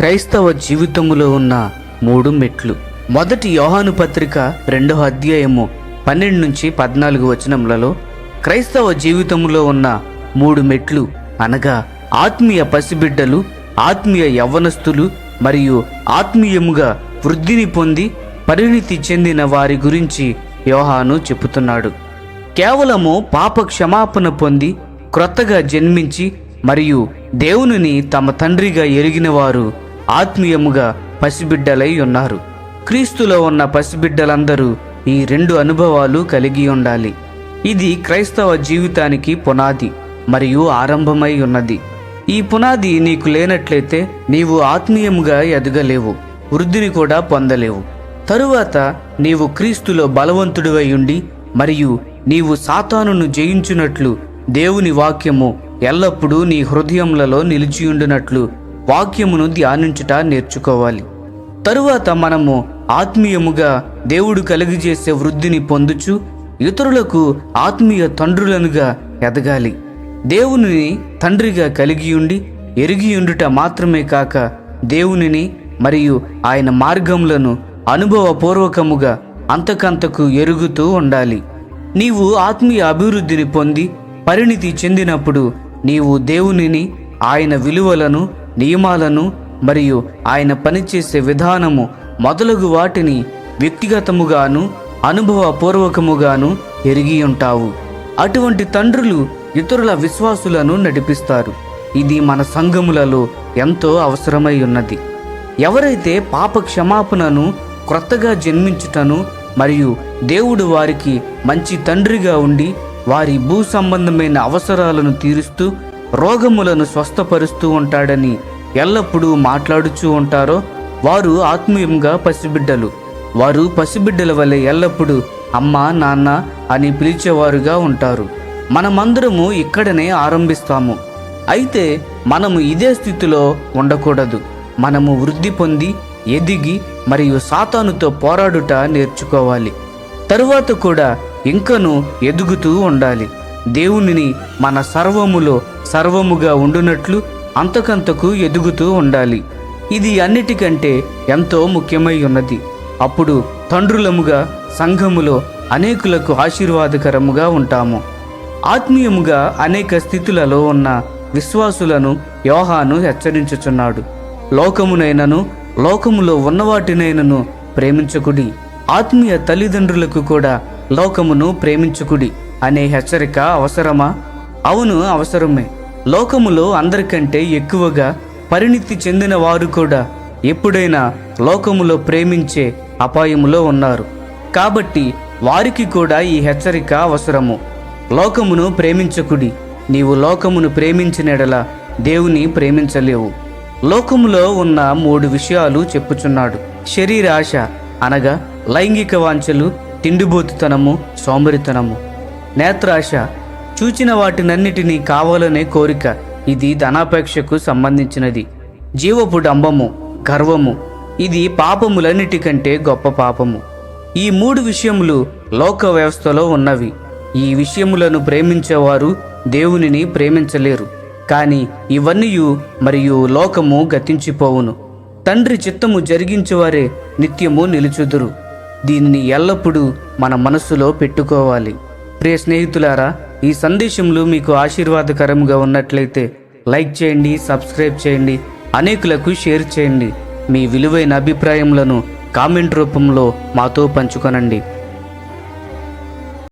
క్రైస్తవ జీవితములో ఉన్న మూడు మెట్లు. మొదటి యోహాను పత్రిక రెండవ అధ్యాయము పన్నెండు నుంచి పద్నాలుగు వచనములలో క్రైస్తవ జీవితంలో ఉన్న మూడు మెట్లు అనగా ఆత్మీయ పసిబిడ్డలు ఆత్మీయ యవ్వనస్తులు మరియు ఆత్మీయముగా వృద్ధిని పొంది పరిణితి చెందిన వారి గురించి యోహాను చెబుతున్నాడు. కేవలము పాప క్షమాపణ పొంది క్రొత్తగా జన్మించి మరియు దేవునిని తమ తండ్రిగా ఎరిగిన వారు ఆత్మీయముగా పసిబిడ్డలై ఉన్నారు. క్రీస్తులో ఉన్న పసిబిడ్డలందరూ ఈ రెండు అనుభవాలు కలిగి ఉండాలి. ఇది క్రైస్తవ జీవితానికి పునాది మరియు ఆరంభమై ఉన్నది. ఈ పునాది నీకు లేనట్లయితే నీవు ఆత్మీయముగా ఎదగలేవు వృద్ధిని కూడా పొందలేవు. తరువాత నీవు క్రీస్తులో బలవంతుడివై ఉండి మరియు నీవు సాతానును జయించునట్లు దేవుని వాక్యము ఎల్లప్పుడూ నీ హృదయములలో నిలిచియుండునట్లు వాక్యమును ధ్యానించుట నేర్చుకోవాలి. తరువాత మనము ఆత్మీయముగా దేవుడు కలిగజేసే వృద్ధిని పొందుచు ఇతరులకు ఆత్మీయ తండ్రులనుగా ఎదగాలి. దేవునిని తండ్రిగా కలిగి ఉండి ఎరిగియుండుట మాత్రమే కాక దేవునిని మరియు ఆయన మార్గములను అనుభవపూర్వకముగా అంతకంతకు ఎరుగుతూ ఉండాలి. నీవు ఆత్మీయ అభివృద్ధిని పొంది పరిణితి చెందినప్పుడు నీవు దేవునిని ఆయన విలువలను నియమాలను మరియు ఆయన పనిచేసే విధానము మొదలగు వాటిని వ్యక్తిగతముగాను అనుభవపూర్వకముగాను ఎరిగి ఉంటావు. అటువంటి తండ్రులు ఇతరుల విశ్వాసులను నడిపిస్తారు. ఇది మన సంఘములలో ఎంతో అవసరమై ఉన్నది. ఎవరైతే పాప క్షమాపణను క్రొత్తగా జన్మించుటను మరియు దేవుడు వారికి మంచి తండ్రిగా ఉండి వారి భూ సంబంధమైన అవసరాలను తీరుస్తూ రోగములను స్వస్థపరుస్తూ ఉంటాడని ఎల్లప్పుడూ మాట్లాడుచూ ఉంటారో వారు ఆత్మీయంగా పసిబిడ్డలు. వారు పసిబిడ్డల వలె ఎల్లప్పుడూ అమ్మ నాన్న అని పిలిచేవారుగా ఉంటారు. మనమందరము ఇక్కడనే ఆరంభిస్తాము. అయితే మనము ఇదే స్థితిలో ఉండకూడదు. మనము వృద్ధి పొంది ఎదిగి మరియు సాతానుతో పోరాడుట నేర్చుకోవాలి. తరువాత కూడా ఇంకను ఎదుగుతూ ఉండాలి. దేవునిని మన సర్వములో సర్వముగా ఉండునట్లు అంతకంతకు ఎదుగుతూ ఉండాలి. ఇది అన్నిటికంటే ఎంతో ముఖ్యమై ఉన్నది. అప్పుడు తండ్రులముగా సంఘములో అనేకులకు ఆశీర్వాదకరముగా ఉంటాము. ఆత్మీయముగా అనేక స్థితులలో ఉన్న విశ్వాసులను యోహాను హెచ్చరించుచున్నాడు. లోకమునైనను లోకములో ఉన్నవాటినైనను ప్రేమించకుడి. ఆత్మీయ తల్లిదండ్రులకు కూడా లోకమును ప్రేమించుకుడి. అనే హెచ్చరిక అవసరమా? అవును అవసరమే. లోకములో అందరికంటే ఎక్కువగా పరిణితి చెందిన వారు కూడా ఎప్పుడైనా లోకములో ప్రేమించే అపాయములో ఉన్నారు. కాబట్టి వారికి కూడా ఈ హెచ్చరిక అవసరము. లోకమును ప్రేమించకుడి. నీవు లోకమును ప్రేమించినడల దేవుని ప్రేమించలేవు. లోకములో ఉన్న మూడు విషయాలు చెప్పుచున్నాడు. శరీరాశ అనగా లైంగిక వాంఛలు తిండిబోతుతనము సోమరితనము. నేత్రాశ చూచిన వాటినన్నిటినీ కావాలనే కోరిక. ఇది ధనాపేక్షకు సంబంధించినది. జీవపు డంబము గర్వము. ఇది పాపములన్నిటికంటే గొప్ప పాపము. ఈ మూడు విషయములు లోక వ్యవస్థలో ఉన్నవి. ఈ విషయములను ప్రేమించేవారు దేవునిని ప్రేమించలేరు. కానీ ఇవన్నీ మరియు లోకము గతించిపోవును. తండ్రి చిత్తము జరిగించేవారే నిత్యము నిలుచుదురు. దీనిని ఎల్లప్పుడూ మన మనస్సులో పెట్టుకోవాలి. ప్రియ స్నేహితులారా ఈ సందేశంలో మీకు ఆశీర్వాదకరంగా ఉన్నట్లయితే లైక్ చేయండి సబ్స్క్రైబ్ చేయండి అనేకులకు షేర్ చేయండి. మీ విలువైన అభిప్రాయములను కామెంట్ రూపంలో మాతో పంచుకొనండి.